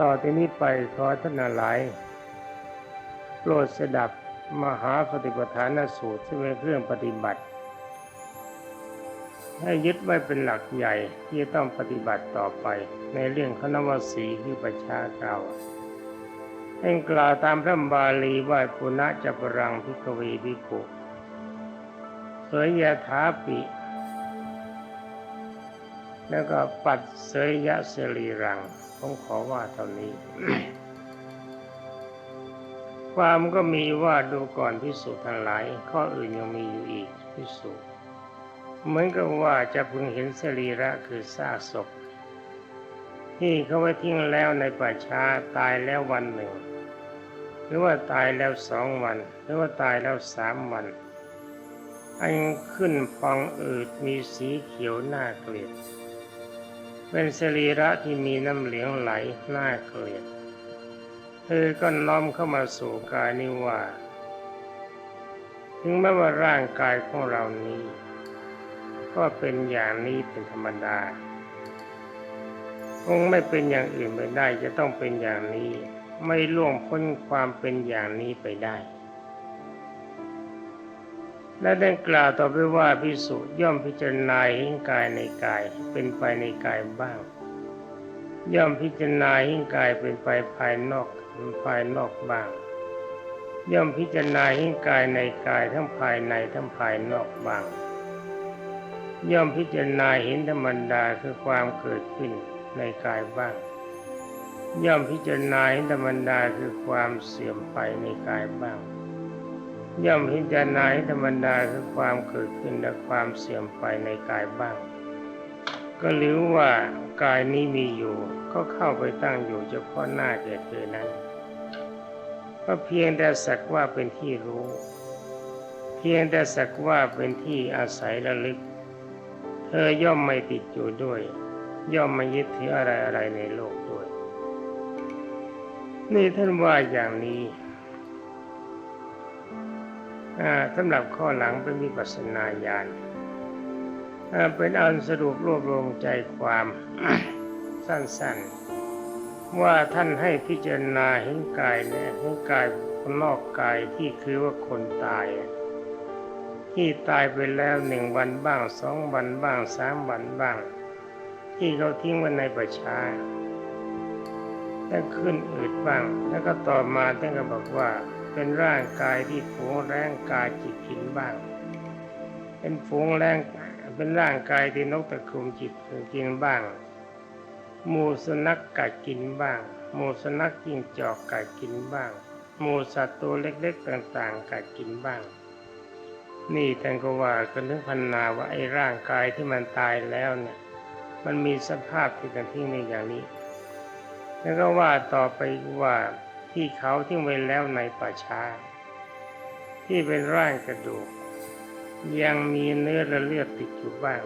ต่อที่นี้ไปขอท่านหลาย โปรดสดับมหาปฏิปทานสูตรซึ่งเป็นเครื่องปฏิบัติ ให้ยึดไว้เป็นหลักใหญ่ที่จะต้องปฏิบัติต่อไปในเรื่องคณวสีคือประชาเก่าวให้กล่าวตามพระบาลีว่าปุณะจัปรังพิกเวพิโกเสยยถาปิ แล้วก็ปัดเสยยะเสรีรัง ผมขอว่าเท่านี้ ความก็มีว่าดูก่อนพิสูจน์ทั้งหลาย ข้ออื่นยังมีอยู่อีกพิสูจน์เหมือนกับว่าจะพึงเห็นสรีระคือซากศพ ที่เขาไว้ทิ้งแล้วในป่าช้าตายแล้ววันหนึ่ง หรือว่าตายแล้วสองวัน หรือว่าตายแล้วสามวันอันขึ้นพองอืดมีสีเขียวน่าเกลียด เป็นสรีระที่มีน้ำเหลืองไหลน่าเกลียดเธอก็น้อมเข้ามาสู่กายนี้ว่า ถึงแม้ว่าร่างกายของเรานี้ ก็เป็นอย่างนี้เป็นธรรมดา คงไม่เป็นอย่างอื่นไปได้จะต้องเป็นอย่างนี้ ไม่ล่วงพ้นความเป็นอย่างนี้ไปได้ และได้กล่าวต่อไปว่าพิสุย่อมพิจารณาเห็นกายในกายเป็นไปในกายบ้าง ย่อมพิจารณาเห็นกายเป็นไปภายนอกภายนอกบ้าง ย่อมพิจารณาเห็นกายในกายทั้งภายในทั้งภายนอกบ้าง ย่อมพิจารณาเห็นธรรมดาคือความเกิดขึ้นในกายบ้าง ย่อมพิจารณาเห็นธรรมดาคือความเสื่อมไปในกายบ้าง ย่อมพิจารณาธรรมดาคือความเกิดขึ้นและความเสื่อมไปในกายบ้าง ก็หรู้ว่ากายนี้มีอยู่ ก็เข้าไปตั้งอยู่เฉพาะหน้าแก่เธอนั้น ก็เพียงแต่สักว่าเป็นที่รู้ เพียงแต่สักว่าเป็นที่อาศัยระลึก เธอย่อมไม่ติดอยู่ด้วย ย่อมไม่ยึดถืออะไรอะไรในโลกด้วย นี่ท่านว่าอย่างนี้ สำหรับข้อหลังเป็นวิปัสสนาญาณเป็นอันสรุปรวบรวมใจความสั้นๆ ว่าท่านให้พิจารณาเห็นกายเนี่ยเห็นกายคนนอกกายที่คือว่าคนตาย ที่ตายไปแล้วหนึ่งวันบ้างสองวันบ้างสามวันบ้าง ที่เขาทิ้งไว้ในประชาแล้วขึ้นอืดบ้าง แล้วก็ต่อมาท่านก็บอกว่า เป็นร่างกายที่ฝูงแรงกายจิตกินบ้าง เป็นฝูงแรงเป็นร่างกายที่นกตะคุมจิตกินบ้างหมูสุนัขกัดกินบ้างหมูสุนัขจิ้งจอกกัดกินบ้างหมูสัตว์ตัวเล็กๆต่างๆกัดกินบ้าง นี่ท่านก็ว่ากันถึงพันนาว่าไอ้ร่างกายที่มันตายแล้วเนี่ย มันมีสภาพที่กันที่ในอย่างนี้ แล้วก็ว่าต่อไปว่า ที่เขาทิ้งไว้แล้วในป่าช้า ที่เป็นร่างกระดูก ยังมีเนื้อและเลือดติดอยู่บ้าง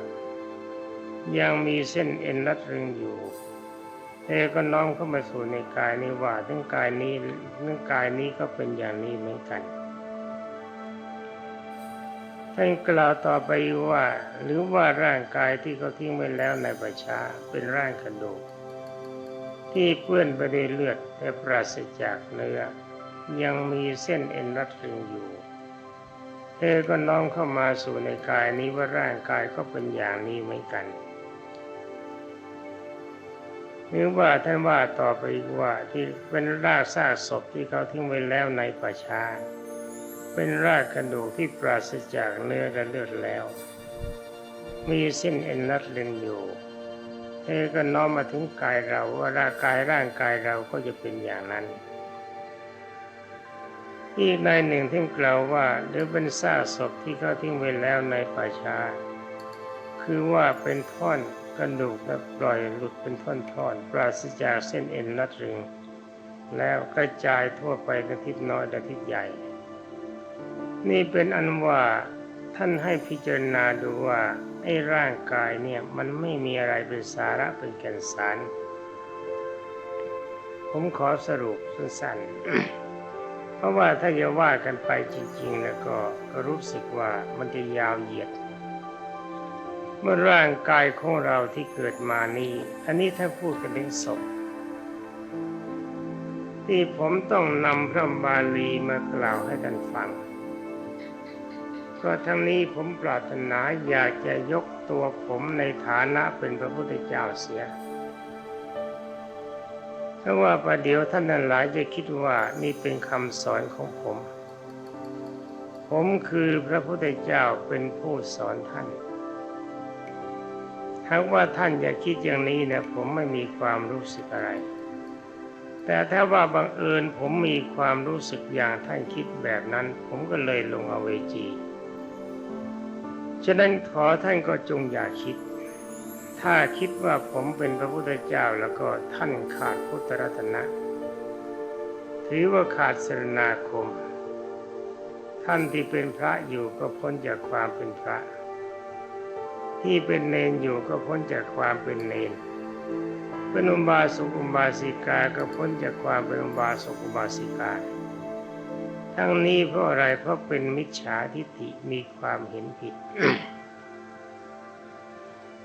ยังมีเส้นเอ็นรัดรึงอยู่เธอก็น้อมเข้ามาสู่ในกายนี้ว่าทั้งกายนี้ทั้งกายนี้ก็เป็นอย่างนี้เหมือนกันท่านกล่าวต่อไปว่า หรือว่าร่างกายที่เขาทิ้งไว้แล้วในประชาเป็นร่างกระดูก ที่เปื้อนไปด้วยเลือดและปราศจากเนื้อ ยังมีเส้นเอ็นรัดรึงอยู่ เธอก็น้อมเข้ามาสู่ในกายนี้ว่าร่างกายก็เป็นอย่างนี้เหมือนกันหรือว่าท่านว่าต่อไปว่าที่เป็นรากซากศพที่เขาทิ้งไว้แล้วในป่าช้า เป็นรากกระดูกที่ปราศจากเนื้อและเลือดแล้ว มีเส้นเอ็นรัดเลึงอยู่ เอก็น้อมมาถึงกายเราว่าร่างกายร่างกายเราก็จะเป็นอย่างนั้น อีกในหนึ่งท่กล่าวว่าหรือเป็นซากศพที่เขาทิ้งไว้แล้วในป่าชาคือว่าเป็นท่อนกระดูกและปล่อยหลุดเป็นท่อนๆปราศจากเส้นเอ็นรัดรึง แล้วกระจายทั่วไปในทิศน้อยและทิศใหญ่ นี่เป็นอันว่าท่านให้พิจารณาดูว่า อ้ร่างกายเนี่ยมันไม่มีอะไรเป็นสาระเป็นแก่นสาร ผมขอสรุปสั้นๆ เพราะว่าถ้าจะว่ากันไปจริง ๆ แล้วก็รู้สึกว่ามันจะยาวเหยียด เมื่อร่างกายของเราที่เกิดมานี้ อันนี้ถ้าพูดกันถึงศพที่ผมต้องนำพระบาลีมากล่าวให้ท่านฟัง ก็ทั้งนี้ผมปรารถนาอยากจะยกตัวผมในฐานะเป็นพระพุทธเจ้าเสียเพราะว่าประเดี๋ยวท่านนั้นหลายจะคิดว่านี่เป็นคำสอนของผม ผมคือพระพุทธเจ้าเป็นผู้สอนท่านหากว่าท่านอย่าคิดอย่างนี้นะผมไม่มีความรู้สึกอะไร แต่ถ้าว่าบังเอิญผมมีความรู้สึกอย่างท่านคิดแบบนั้น ผมก็เลยลงอเวจี ฉะนั้นขอท่านก็จงอย่าคิด ถ้าคิดว่าผมเป็นพระพุทธเจ้าแล้วก็ท่านขาดพุทธรัตนะ ถือว่าขาดสรณาคม ท่านที่เป็นพระอยู่ก็พ้นจากความเป็นพระ ที่เป็นเนนอยู่ก็พ้นจากความเป็นเนนเป็นอุบาสกอุบาสิกาก็พ้นจากความเป็นอุบาสกอุบาสิกา ทั้งนี้เพราะอะไรเพราะเป็นมิจฉาทิฏฐิมีความเห็นผิด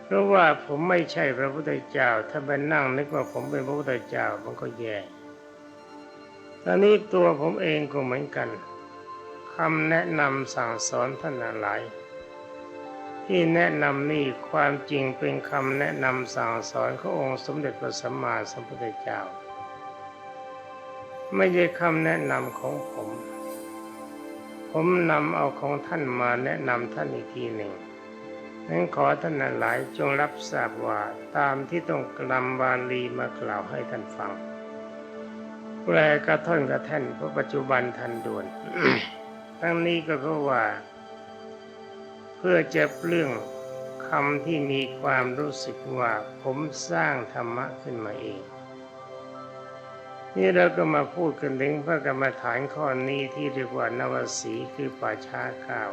เพราะว่าผมไม่ใช่พระพุทธเจ้า ถ้าไปนั่งนึกว่าผมเป็นพระพุทธเจ้ามันก็แย่ตอนนี้ตัวผมเองก็เหมือนกันคำแนะนำสั่งสอนท่านหลาย ที่แนะนำนี่ความจริงเป็นคำแนะนำสั่งสอนขององค์สมเด็จพระสัมมาสัมพุทธเจ้า ไม่ใช่คำแนะนำของผม ผมนำเอาของท่านมาแนะนำท่านอีกทีหนึ่งนั้นขอท่านหลายจงรับทราบว่าตามที่ต้องนำบาลีมากล่าวให้ท่านฟัง แปลกระท่อนกระแท่นเพราะปัจจุบันทันด่วน ทั้งนี้ก็เพราะว่า เพื่อจะเปลื้องคำที่มีความรู้สึกว่าผมสร้างธรรมะขึ้นมาเอง นี่เราก็มาพูดกันถึงพระกรรมฐานข้อนี้ที่เรียกว่านวสีคือป่าช้าเก้า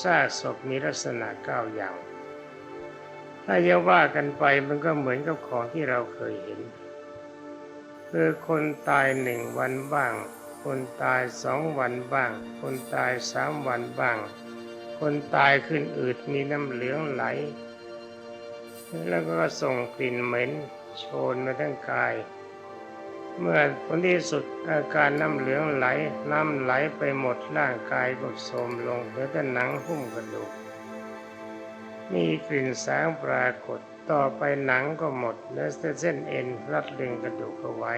ซากศพมีลักษณะเก้าอย่าง ถ้าจะว่ากันไปมันก็เหมือนกับของที่เราเคยเห็น คือคนตายหนึ่งวันบ้าง คนตายสองวันบ้าง คนตายสามวันบ้าง คนตายขึ้นอืดมีน้ำเหลืองไหล แล้วก็ส่งกลิ่นเหม็นโชนมาทั้งกาย เมื่อผลที่สุดอาการน้ำเหลืองไหล น้ำไหลไปหมดร่างกายก็โทรมลงเหลือแต่หนังหุ้มกระดูกมีกลิ่นสางปรากฏต่อไปหนังก็หมดเหลือแต่เส้นเอ็นรัดลึงกระดูกเอาไว้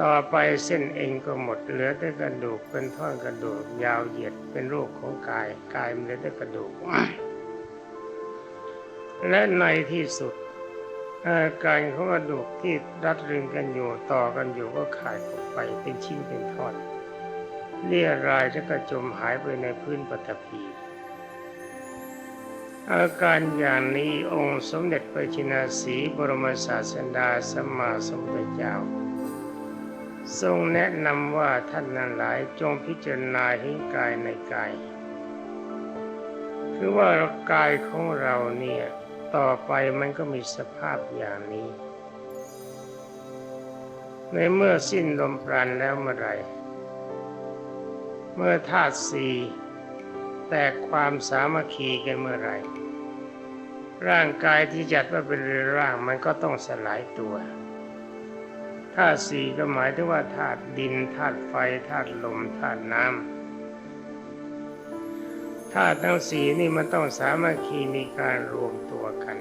ต่อไปเส้นเอ็นก็หมดเหลือแต่กระดูกเป็นท่อนกระดูกยาวเหยียดเป็นรูปของกายกายมันเหลือแต่กระดูก และในที่สุด อาการของกระดูกที่รัดรึงกันอยู่ต่อกันอยู่ก็ขาดออกไปเป็นชิ้นเป็นทอดเลี่ยรายแล้วก็จมหายไปในพื้นปฐพี อาการอย่างนี้องค์สมเด็จพระชินาสีบรมศาสดาสัมมาสัมพุทธเจ้า ทรงแนะนำว่าท่านนั้นหลายจงพิจารณาเห็นกายในกาย คือว่ากายของเราเนี่ย ต่อไปมันก็มีสภาพอย่างนี้ ในเมื่อสิ้นลมปราณแล้วเมื่อไรเมื่อธาตุสี่แตกความสามัคคีกันเมื่อไรร่างกายที่จัดว่าเป็นเรือนร่างมันก็ต้องสลายตัวธาตุสี่ก็หมายถึงว่าธาตุดินธาตุไฟธาตุลมธาตุน้ำ ธาตุทั้งสี่นี่มันต้องสามัคคีมีการรวมตัวกัน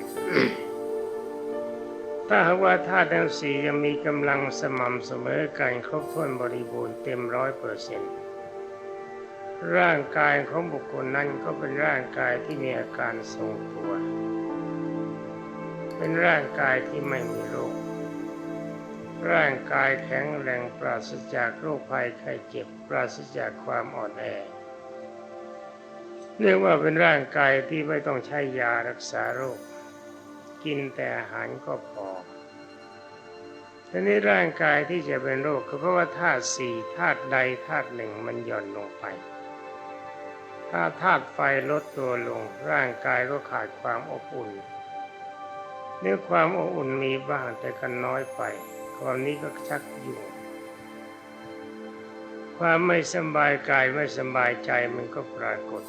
ถ้าหากว่าธาตุทั้งสี่ยังมีกำลังสม่ำเสมอกันครบถ้วนบริบูรณ์เต็มร้อยเปอร์เซ็นต์ร่างกายของบุคคลนั้นก็เป็นร่างกายที่มีอาการทรงตัว เป็นร่างกายที่ไม่มีโรค ร่างกายแข็งแรงปราศจากโรคภัยไข้เจ็บปราศจากความอ่อนแอ เรียกว่าเป็นร่างกายที่ไม่ต้องใช้ยารักษาโรค กินแต่อาหารก็พอทีนี้ร่างกายที่จะเป็นโรคก็เพราะว่าธาตุสี่ธาตุใดธาตุหนึ่งมันหย่อนลงไป ถ้าธาตุไฟลดตัวลง ร่างกายก็ขาดความอบอุ่นเนื้อความอบอุ่นมีบ้างแต่ก็น้อยไป ความนี้ก็ชักอยู่ ความไม่สบายกายไม่สบายใจมันก็ปรากฏ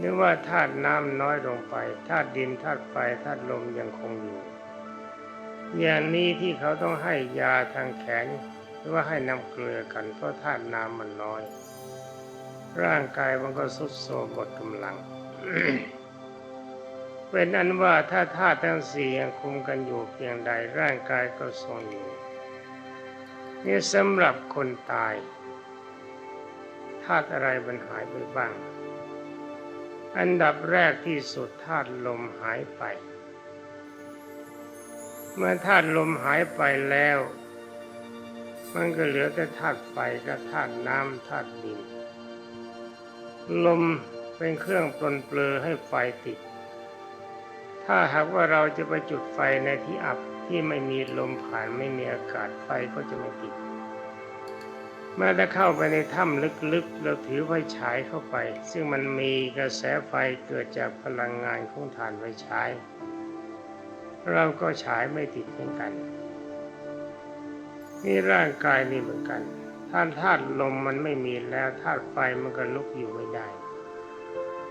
นึกว่าธาตุน้ำน้อยลงไปธาตุดินธาตุไฟธาตุลมยังคงอยู่ อย่างนี้ที่เขาต้องให้ยาทางแขนหรือว่าให้น้ำเกลือกันเพราะธาตุน้ำมันน้อย ร่างกายมันก็สุดโทรมหมดกำลัง เป็นอันว่าถ้าธาตุทั้งสี่ยังคุมกันอยู่เพียงใดร่างกายก็ทรงอยู่นี่สำหรับคนตายธาตุอะไรมันหายไปบ้าง อันดับแรกที่สุดธาตุลมหายไป เมื่อธาตุลมหายไปแล้ว มันก็เหลือแต่ธาตุไฟกับธาตุน้ำธาตุดิน ลมเป็นเครื่องปลนเปลือให้ไฟติด ถ้าหากว่าเราจะไปจุดไฟในที่อับที่ไม่มีลมผ่านไม่มีอากาศไฟก็จะไม่ติด เมื่อได้เข้าไปในถ้ำลึกๆ เราถือไฟฉายเข้าไป ซึ่งมันมีกระแสไฟเกิดจากพลังงานของถ่านไฟฉาย เราก็ฉายไม่ติดเหมือนกัน นี่ร่างกายนี่เหมือนกันท่านธาตุลมมันไม่มีแล้วธาตุไฟมันก็ลุกอยู่ไม่ได้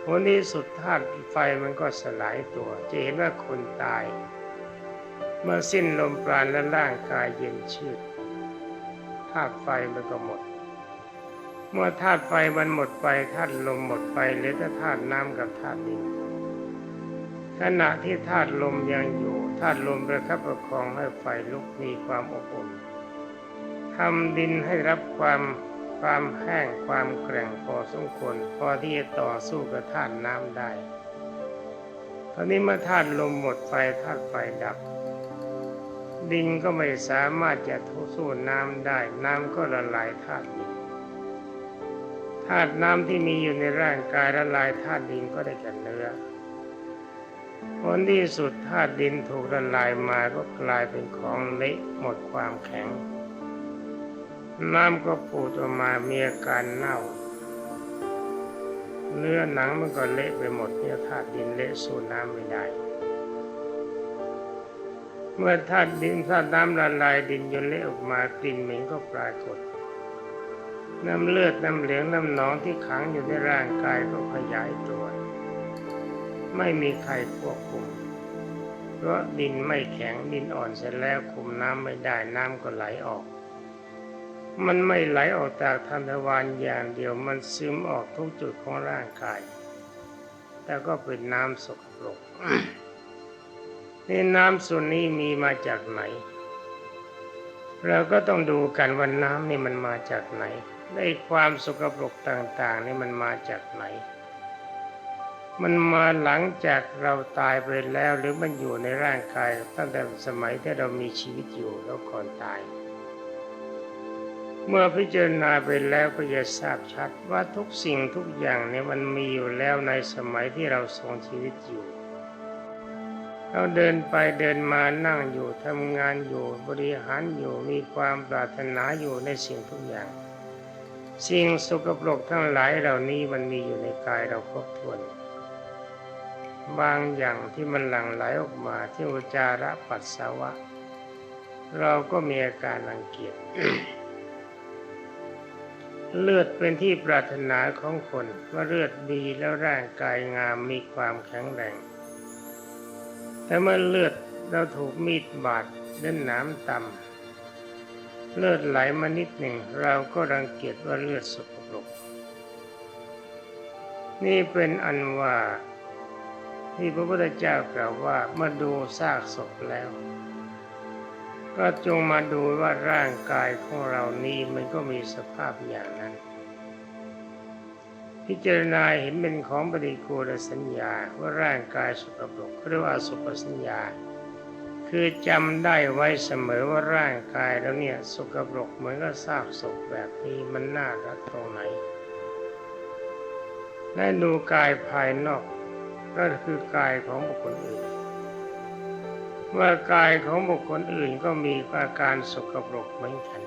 วันนี้สุดธาตุไฟมันก็สลายตัว จะเห็นว่าคนตาย เมื่อสิ้นลมปราณและร่างกายเย็นชืดธาตุไฟมันก็หมด เมื่อธาตุไฟมันหมดไปธาตุลมหมดไปเหลือแต่ธาตุน้ำกับธาตุดินขณะที่ธาตุลมยังอยู่ธาตุลมประคับประคองให้ไฟลุกมีความอบอุ่นทำดินให้รับความความแห้งความแกร่งพอสมควรพอที่จะต่อสู้กับธาตุน้ำได้ ตอนนี้เมื่อธาตุลมหมดไฟธาตุไฟดับ ดินก็ไม่สามารถจะทุสู้น้ำได้ น้ำก็ละลายธาตุดินธาตุน้ำที่มีอยู่ในร่างกายละลายธาตุดินก็ได้แก่เนื้อผลที่สุดธาตุดินถูกละลายมาก็กลายเป็นของเละหมดความแข็ง น้ำก็ปูดออกมามีอาการเน่า เนื้อหนังมันก็เละไปหมดเนี่ยธาตุดินเละสู้น้ำไม่ได้ เมื่อธาตุดินธาตุน้ำละลายดินจนเละออกมากลิ่นเหม็นก็ปรากฏ น้ำเลือดน้ำเหลืองน้ำหนองที่ขังอยู่ในร่างกายก็ขยายตัว ไม่มีใครควบคุม เพราะดินไม่แข็งดินอ่อนเสร็จแล้วคุมน้ำไม่ได้น้ำก็ไหลออก มันไม่ไหลออกจากทันทวารอย่างเดียวมันซึมออกทุกจุดของร่างกาย แต่ก็เป็นน้ำสกปรก นี่น้ำส่วนนี้มีมาจากไหน เราก็ต้องดูกันว่าน้ำนี่มันมาจากไหนในความสกปรกต่างๆนี่มันมาจากไหน มันมาหลังจากเราตายไปแล้วหรือมันอยู่ในร่างกายตั้งแต่สมัยที่เรามีชีวิตอยู่แล้วก่อนตาย เมื่อพิจารณาไปแล้วก็จะทราบชัดว่าทุกสิ่งทุกอย่างเนี่ยมันมีอยู่แล้วในสมัยที่เราทรงชีวิตอยู่ เราเดินไปเดินมานั่งอยู่ทำงานอยู่บริหารอยู่มีความปรารถนาอยู่ในสิ่งทุกอย่าง สิ่งสกปรกทั้งหลายเหล่านี้มันมีอยู่ในกายเราครบถ้วนบางอย่างที่มันหลั่งไหลออกมาที่อุจาระปัสสาวะ เราก็มีอาการรังเกียจเลือดเป็นที่ปรารถนาของคนว่าเลือดดีแล้วร่างกายงามมีความแข็งแรง แต่เมื่อเลือดเราถูกมีดบาดเล่นน้ำต่ำเลือดไหลมานิดหนึ่งเราก็รังเกียจว่าเลือดสกปรกนี่เป็นอันว่าที่พระพุทธเจ้ากล่าวว่ามาดูซากศพแล้ว ก็จงมาดูว่าร่างกายของเรานี้มันก็มีสภาพอย่างนั้น พิจารณาเห็นเป็นของปฏิกูลสัญญาว่าร่างกายสกปรกเรียกว่าสุปสัญญา คือจำได้ไว้เสมอว่าร่างกายแล้วเนี่ยสกปรกเหมือนกับซากศพแบบนี้มันน่ารักตรงไหน และดูกายภายนอกก็คือกายของบุคคลอื่น ว่ากายของบุคคลอื่นก็มีอาการสกปรกเหมือนกัน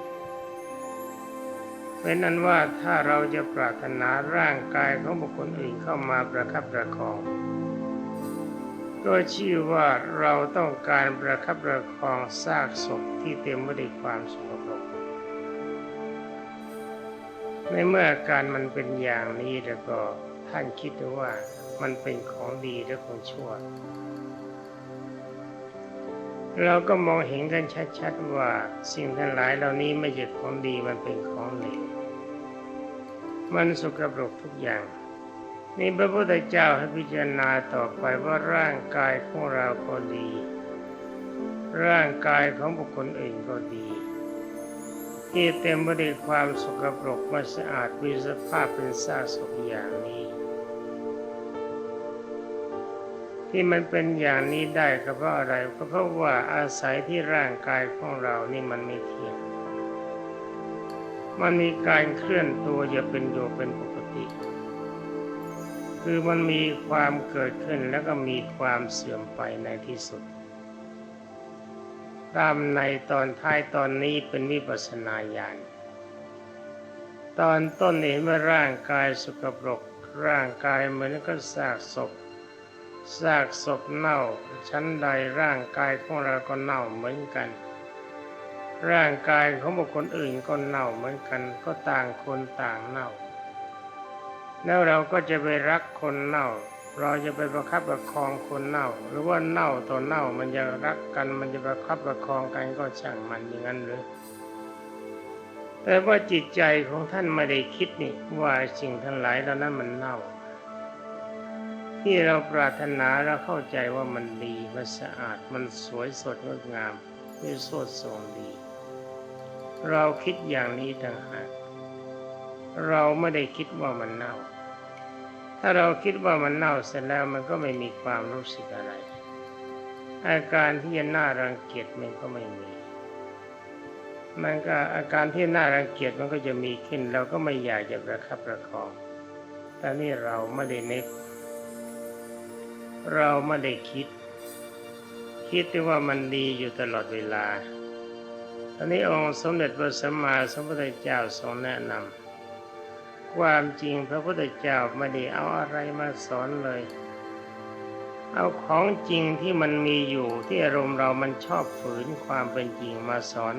เป็นนั้นว่าถ้าเราจะปรารถนาร่างกายของบุคคลอื่นเข้ามาประคับประคอง ก็ชื่อว่าเราต้องการประคับประคองซากศพที่เต็มไปด้วยความสกปรกในเมื่อการมันเป็นอย่างนี้แล้วก็ท่านคิดว่ามันเป็นของดีหรือของชั่ว เราก็มองเห็นกันชัดๆว่าสิ่งทั้งหลายเหล่านี้ไม่ใช่ของดีมันเป็นของเลวมันสกปรกทุกอย่างนี่พระพุทธเจ้าให้พิจารณาต่อไปว่าร่างกายของเราก็ดี ร่างกายของบุคคลอื่นก็ดี ที่เต็มไปด้วยความสกปรกไม่สะอาดมีสภาพเป็นซากศพอย่างนี้ ที่มันเป็นอย่างนี้ได้ก็เพราะอะไรก็เพราะว่าอาศัยที่ร่างกายของเรานี่มันไม่เที่ยงมันมีการเคลื่อนตัวอย่าเป็นอยู่เป็นปกติ คือมันมีความเกิดขึ้นแล้วก็มีความเสื่อมไปในที่สุด ตามในตอนท้ายตอนนี้เป็นวิปัสสนาญาณตอนต้นเห็นว่าร่างกายสกปรกร่างกายเหมือนก็ซากศพ ซากศพเน่าชั้นใดร่างกายของเราก็เน่าเหมือนกัน ร่างกายของบุคคลอื่นก็เน่าเหมือนกัน ก็ต่างคนต่างเน่า แล้วเราก็จะไปรักคนเน่า เราจะไปประคับประคองคนเน่า หรือว่าเน่าต่อเน่ามันจะรักกันมันจะประคับประคองกันก็ช่างมันอย่างนั้นหรือแต่ว่าจิตใจของท่านไม่ได้คิดนี่ว่าสิ่งทั้งหลายเหล่านั้นมันเน่า ที่เราปรารถนาเราเข้าใจว่ามันดีมันสะอาดมันสวยสดงดงามมีสดทรงดี เราคิดอย่างนี้ต่างหากเราไม่ได้คิดว่ามันเน่า ถ้าเราคิดว่ามันเน่าเสร็จแล้วมันก็ไม่มีความรู้สึกอะไร อาการที่จะน่ารังเกียจมันก็ไม่มี มันก็อาการที่น่ารังเกียจมันก็จะมีขึ้น เราก็ไม่อยากจะประคับประคอง แต่นี่เราไม่ได้นึก เราไม่ได้คิด คิดที่ว่ามันดีอยู่ตลอดเวลาตอนนี้องค์สมเด็จพระสัมมาสัมพุทธเจ้าทรงแนะนำความจริงพระพุทธเจ้าไม่ได้เอาอะไรมาสอนเลย เอาของจริงที่มันมีอยู่ที่อารมณ์เรามันชอบฝืนความเป็นจริงมาสอน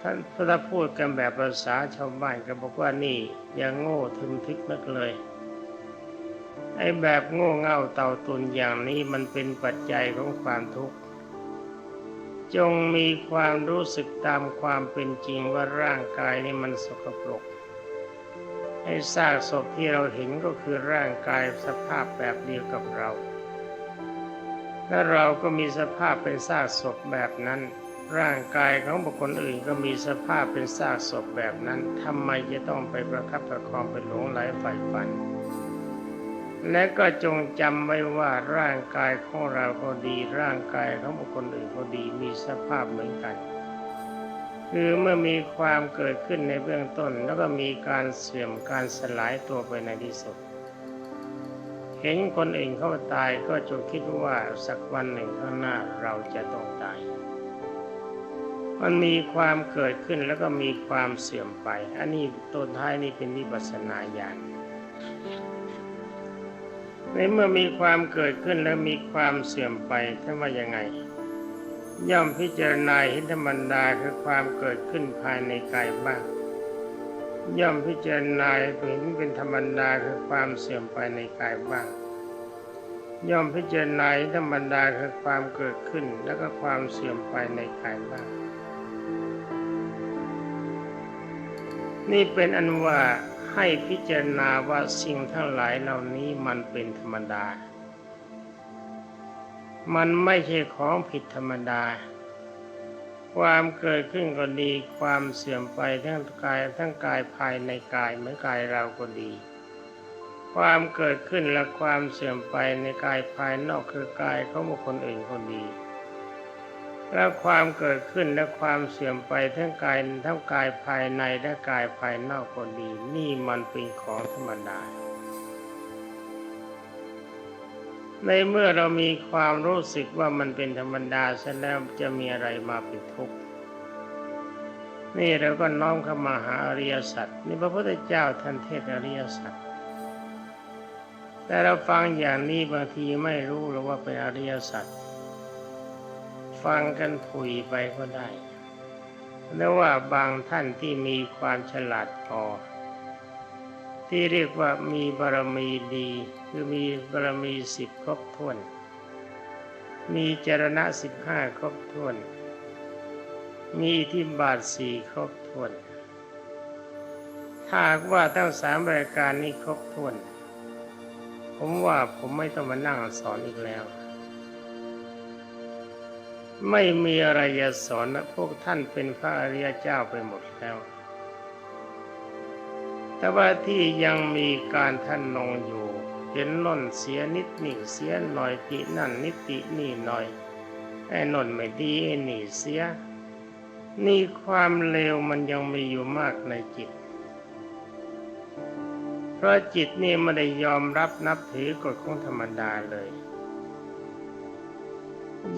ท่านถ้าพูดกันแบบภาษาชาวบ้านก็บอกว่านี่อย่างโง่ทึมทึกนักเลย ไอ้แบบโง่เง่าเต่าตุนอย่างนี้มันเป็นปัจจัยของความทุกข์ จงมีความรู้สึกตามความเป็นจริงว่าร่างกายนี่มันสกปรกไอ้ซากศพที่เราเห็นก็คือร่างกายสภาพแบบเดียวกับเราและเราก็มีสภาพเป็นซากศพแบบนั้น ร่างกายของบุคคลอื่นก็มีสภาพเป็นซากศพแบบนั้นทำไมจะต้องไปประคับประคองไปหลงไหลใฝ่ฝัน และก็จงจำไว้ว่าร่างกายของเราก็ดี ร่างกายของบุคคลอื่นก็ดีมีสภาพเหมือนกัน คือเมื่อมีความเกิดขึ้นในเบื้องต้น แล้วก็มีการเสื่อมการสลายตัวไปในที่สุด เห็นคนอื่นเขาตายก็จงคิดว่าสักวันหนึ่งข้างหน้าเราจะต้องตายมันมีความเกิดขึ้นแล้วก็มีความเสื่อมไป อันนี้ต้นท้ายนี่เป็นวิปัสสนาญาณ ในเมื่อมีความเกิดขึ้นแล้วมีความเสื่อมไปท่านว่ายังไง ย่อมพิจารณาเห็นธรรมดาคือความเกิดขึ้นภายในกายบ้าง ย่อมพิจารณาเห็นเป็นธรรมดาคือความเสื่อมไปในกายบ้าง ย่อมพิจารณาห็นธรรมดาคือความเกิดขึ้นแล้วก็ความเสื่อมไปในกายบ้าง นี่เป็นอันว่า ให้พิจารณาว่าสิ่งทั้งหลายเหล่านี้มันเป็นธรรมดา มันไม่ใช่ของผิดธรรมดา ความเกิดขึ้นก็ดี ความเสื่อมไปทั้งกายทั้งกายภายในกายเหมือนกายเราก็ดี ความเกิดขึ้นและความเสื่อมไปในกายภายนอกคือกายของบุคคลอื่นก็ดี และความเกิดขึ้นและความเสื่อมไปทั้งกายทั้งกายภายในและกายภายนอกก็ดี นี่มันเป็นของธรรมดา ในเมื่อเรามีความรู้สึกว่ามันเป็นธรรมดาเสร็จแล้วจะมีอะไรมาเป็นทุกข์นี่เราก็น้อมเข้ามาหาอริยสัจนี่พระพุทธเจ้าท่านเทศน์อริยสัจแต่เราฟังอย่างนี้บางทีไม่รู้หรือว่าเป็นอริยสัจ ฟังกันผุยไปก็ได้แล้วว่าบางท่านที่มีความฉลาดพอ ที่เรียกว่ามีบารมีดี คือมีบารมีสิบครบถ้วน มีจรณะสิบห้าครบถ้วน มีอิทธิบาทสี่ครบถ้วนถ้าหากว่าทั้งสามรายการนี้ครบถ้วน ผมว่าผมไม่ต้องมานั่งสอนอีกแล้ว ไม่มีอะไรจะสอนนะพวกท่านเป็นพระอริยเจ้าไปหมดแล้ว แต่ว่าที่ยังมีการท่านนงอยู่ เห็นน่นเสียนิดนี่เสียหน่อยตินั่นนิดตินี่หน่อยไอ้นนไม่ดีไอ้นี่เสีย นี่ความเลวมันยังมีอยู่มากในจิต เพราะจิตนี่ไม่ได้ยอมรับนับถือกฎของธรรมดาเลย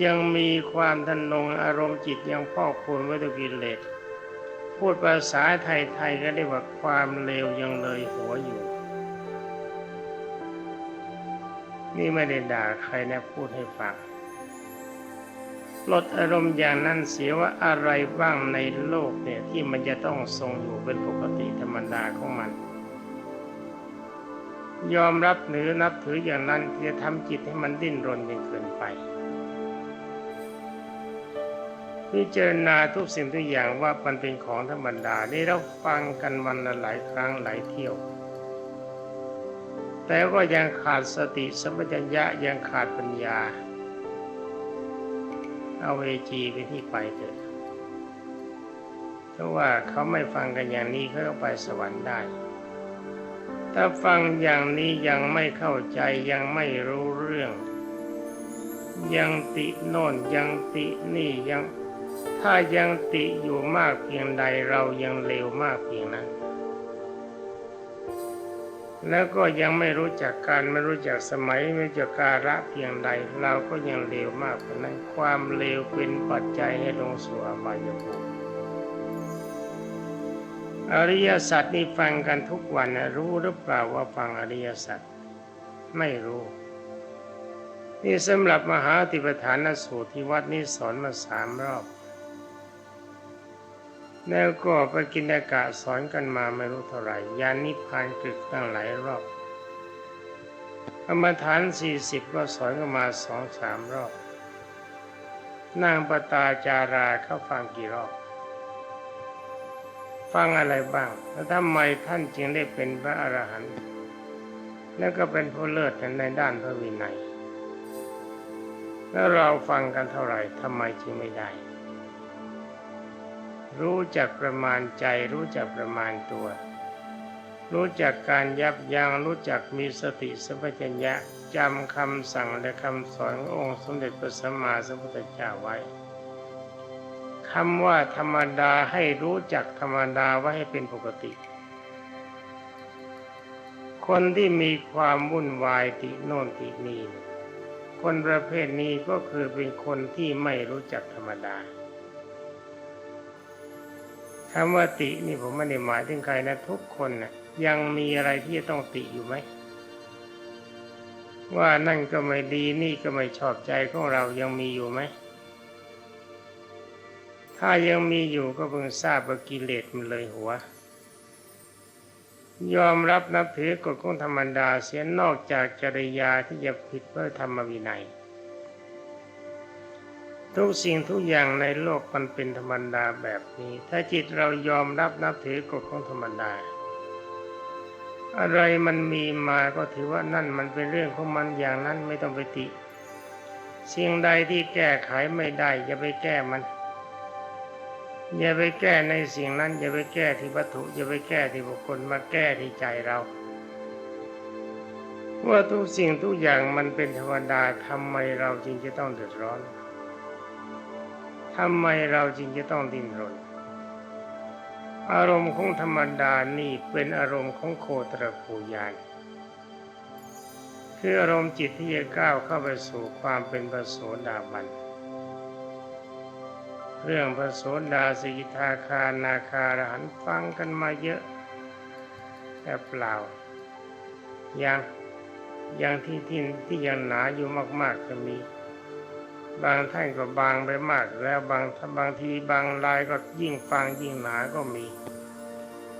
ยังมีความทันงอารมณ์จิตยังพอกพูนไว้ด้วยกิเลสพูดภาษาไทยๆก็เรียกว่าความเลวยังเลยหัวอยู่ นี่ไม่ได้ด่าใครนะพูดให้ฟังลดอารมณ์อย่างนั้นเสียว่าอะไรบ้างในโลกเนี่ยที่มันจะต้องทรงอยู่เป็นปกติธรรมดาของมัน ยอมรับหรือนับถืออย่างนั้นจะทำจิตให้มันดิ้นรนจนเกินไป พิจารณาทุกสิ่งทุกอย่างว่ามันเป็นของธรรมดานี่เราฟังกันวันหลายครั้งหลายเที่ยว แต่ก็ยังขาดสติสัมปชัญญะยังขาดปัญญา เอาเวจีไปที่ไปเถอะเพราะว่าเขาไม่ฟังกันอย่างนี้เขาก็ไปสวรรค์ได้ ถ้าฟังอย่างนี้ยังไม่เข้าใจยังไม่รู้เรื่อง ยังติโน่นยังตินี่ยัง ถ้ายังติอยู่มากเพียงใดเรายังเลวมากเพียงนั้น แล้วก็ยังไม่รู้จักการไม่รู้จักสมัยไม่รู้จักการะเพียงใด เราก็ยังเลวมากเพียงนั้น ความเลวเป็นปัจจัยให้ลงสู่อบายภูมิอริยสัจนี่ฟังกันทุกวันนะรู้หรือเปล่าว่าฟังอริยสัจไม่รู้ นี่สำหรับมหาติปฐานสูตรที่วัดนี้สอนมาสามรอบ แล้วก็ไปกินอากาศสอนกันมาไม่รู้เท่าไหร่ยานนิพพานกึกตั้งหลายรอบกรรมฐานสี่สิบก็สอนกันมาสองสามรอบ นางปตาจาราเข้าฟังกี่รอบ ฟังอะไรบ้าง แล้วทำไมท่านจึงได้เป็นพระอรหันต์แล้วก็เป็นผู้เลิศในด้านพระวินัย แล้วเราฟังกันเท่าไหร่ทำไมจึงไม่ได้ รู้จักประมาณใจ รู้จักประมาณตัว รู้จักการยับยัง้งรู้จักมีสติสัมปชัญญะจำคำสั่งและคำสอนขององค์สมเด็จพระสัมมาสัมพุทธเจ้าไว้คำว่าธรรมดาให้รู้จักธรรมดาไว้ให้เป็นปกติ คนที่มีความวุ่นวายติโน่นตินีคนประเภทนี้ก็คือเป็นคนที่ไม่รู้จักธรรมดา คำว่าตินี่ผมไม่ได้หมายถึงใครนะทุกคนนะยังมีอะไรที่จะต้องติอยู่ไหม ว่านั่นก็ไม่ดีนี่ก็ไม่ชอบใจของเรายังมีอยู่ไหม ถ้ายังมีอยู่ก็เพิ่งทราบว่ากิเลสมันเลยหัว ยอมรับนับถือกฎของธรรมดาเสียนอกจากจริยาที่จะผิดเพื่อธรรมวินัย ทุกสิ่งทุกอย่างในโลกมันเป็นธรรมดาแบบนี้ ถ้าจิตเรายอมรับนับถือกฎของธรรมดา อะไรมันมีมาก็ถือว่านั่นมันเป็นเรื่องของมันอย่างนั้นไม่ต้องไปติ สิ่งใดที่แก้ไขไม่ได้อย่าไปแก้มันอย่าไปแก้ในสิ่งนั้นอย่าไปแก้ที่วัตถุอย่าไปแก้ที่บุคคลมาแก้ที่ใจเราว่าทุกสิ่งทุกอย่างมันเป็นธรรมดาทำไมเราจึงจะต้องเดือดร้อน ทำไมเราจึงจะต้องดิ้นรน อารมณ์ของธรรมดานี่เป็นอารมณ์ของโคตรภูยานคืออารมณ์จิตที่จะก้าวเข้าไปสู่ความเป็นพระโสดาบัน เรื่องพระโสดาสกิทาคานาคารหันฟังกันมาเยอะ แต่เปล่า ยังยังที่ที่ที่ยังหนาอยู่มากๆก็มี บางท่านก็บางไปมากแล้วบางบางทีบางรายก็ยิ่งฟังยิ่งหนาก็มี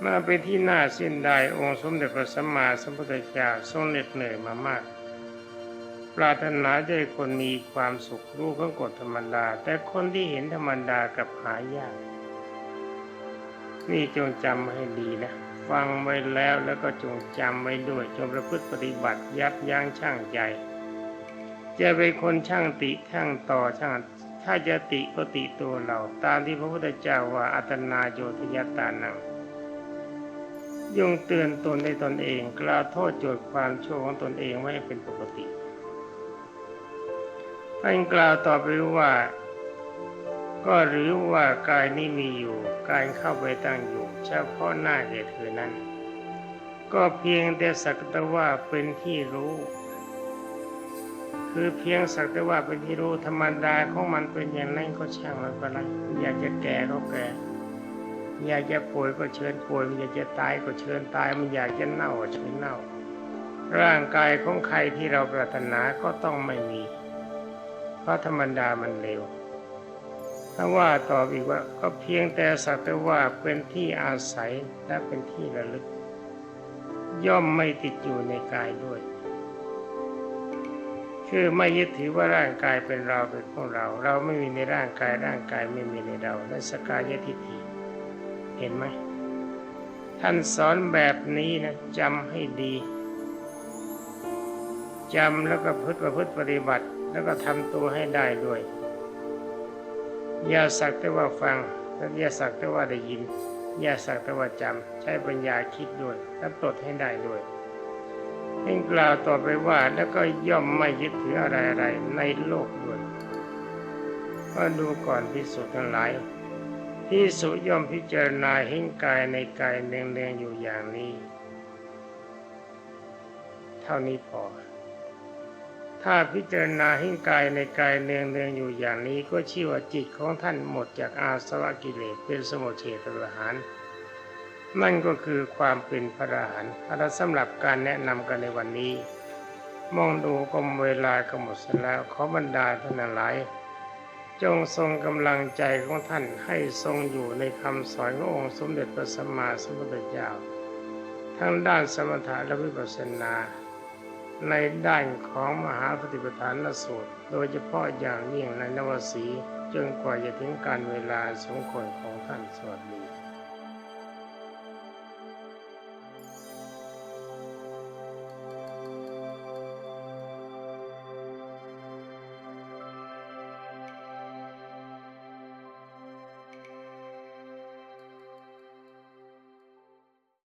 มาเป็นที่น่าเส้นได้องค์สมเด็จพระสัมมาสัมพุทธเจ้าทรงเหน็ดเหนื่อยมามาก ปรารถนาให้คนมีความสุขรู้ข้อกฎธรรมดา แต่คนที่เห็นธรรมดากับหายาก นี่จงจำให้ดีนะ ฟังไว้แล้วแล้วก็จงจำไว้ด้วยจงประพฤติปฏิบัติยับยั้งชั่งใจ จะเป็นคนช่างติช่างต่อช่างถ้าจะติก็ติตัวเรา ตามที่พระพุทธเจ้าว่าอัตนาโยทยตานังยงเตือนตนในตนเอง กล่าวโทษโจทย์ความชั่วของตนเองไว้เป็นปกติท่านกล่าวต่อไปว่า ก็หรือว่ากายนี้มีอยู่ การเข้าไปตั้งอยู่เฉพาะหน้าแก่เธอนั้น ก็เพียงแต่สักแต่ว่าเป็นที่รู้ คือเพียงสักแต่ว่าเป็นที่รู้ธรรมดาของมันเป็นอย่างนั้นก็ช่างมันไปละอยากจะแก่ก็แก่ อยากจะป่วยก็เชิญป่วยมันอยากจะตายก็เชิญตาย มันอยากจะเน่าก็เชิญเน่า ร่างกายของใครที่เราปรารถนาก็ต้องไม่มี เพราะธรรมดามันเร็วถ้าว่าตอบอีกว่าก็เพียงแต่สักแต่ว่าเป็นที่อาศัยและเป็นที่ระลึก ย่อมไม่ติดอยู่ในกายด้วย คือไม่ยึดถือว่าร่างกายเป็นเราเป็นของเรา เราไม่มีในร่างกายร่างกายไม่มีในเรานั่นสกายทิฏฐิเห็นไหมท่านสอนแบบนี้นะจำให้ดีจำแล้วก็พึ่ประพฤติปฏิบัติ แล้วก็ทำตัวให้ได้ด้วย อย่าสักแต่ว่าฟังและอย่าสักแต่ว่าได้ยิน อย่าสักแต่ว่าจำใช้ปัญญาคิดด้วยและปลดให้ได้ด้วย ให้กล่าวต่อไปว่าแล้วก็ย่อมไม่ยึดถืออะไรอะไรๆในโลกด้วยก็ดูก่อนพิสุทั้งหลายพิสุย่อมพิจารณาเห็นกายในกายเนืองๆอยู่อย่างนี้ เท่านี้พอ ถ้าพิจารณาเห็นกายในกายเนืองๆอยู่อย่างนี้ ก็ชื่อว่าจิตของท่านหมดจากอาสวะกิเลสเป็นสมุทเฉตประหาร นั่นก็คือความเป็นพระอรหันต์และสำหรับการแนะนำกันในวันนี้ มองดูก็เวลาก็หมดสียแล้วขอบรรดาท่านหลาย จงทรงกำลังใจของท่านให้ทรงอยู่ในคำสอนขององค์สมเด็จพระสัมมาสัมพุทธเจ้าทั้งด้านสมถะและวิปัสสนา ในด้านของมหาปฏิปทานสูตร โดยเฉพาะอย่างยิ่งในนวสีจนกว่าจะถึงการเวลาสมควรของท่านสวัสดี